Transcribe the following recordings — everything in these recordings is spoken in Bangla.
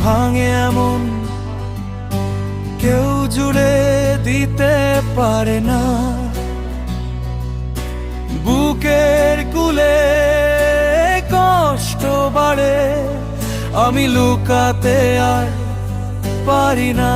ভাঙে এমন। কেউ জুড়ে দিতে পারে না। বুকের কুলে কষ্ট বাড়ে। আমি লুকাতে আর পারি না।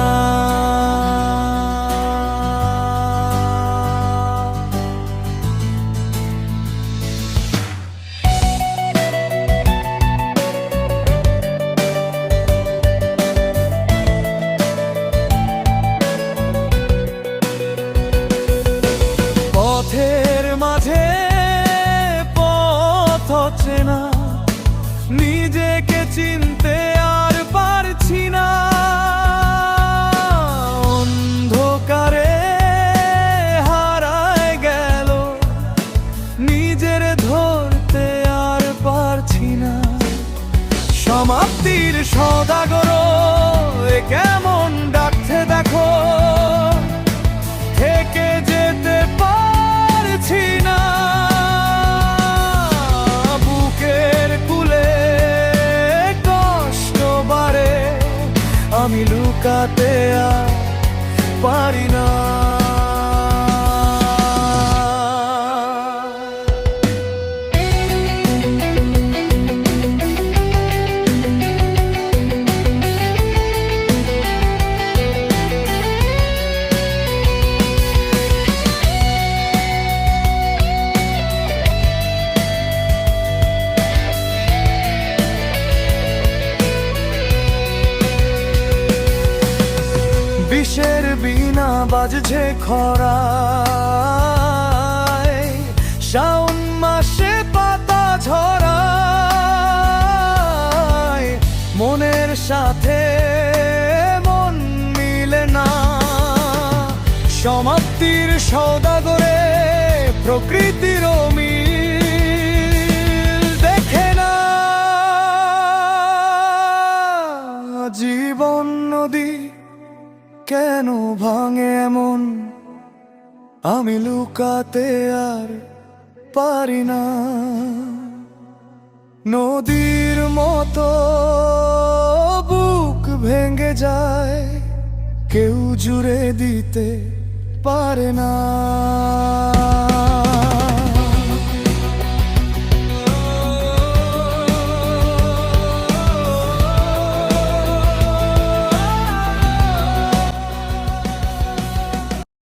নিজেকে চিনতে আর পারছি না। অন্ধকারে হারায় গেল। নিজের ধরতে আর পারছি না। সমাপ্তির সদাগর বিনা বাজছে খরা শাওন মাসে পাতা ঝরায়। মনের সাথে মন মিলে না। সমাপ্তির সৌদাগরে প্রকৃতির কেন ভাঙে এমন? আমি লুকাতে আর পারি না। নদীর মতো বুক ভেঙে যায়, কেউ জুড়ে দিতে পারে না।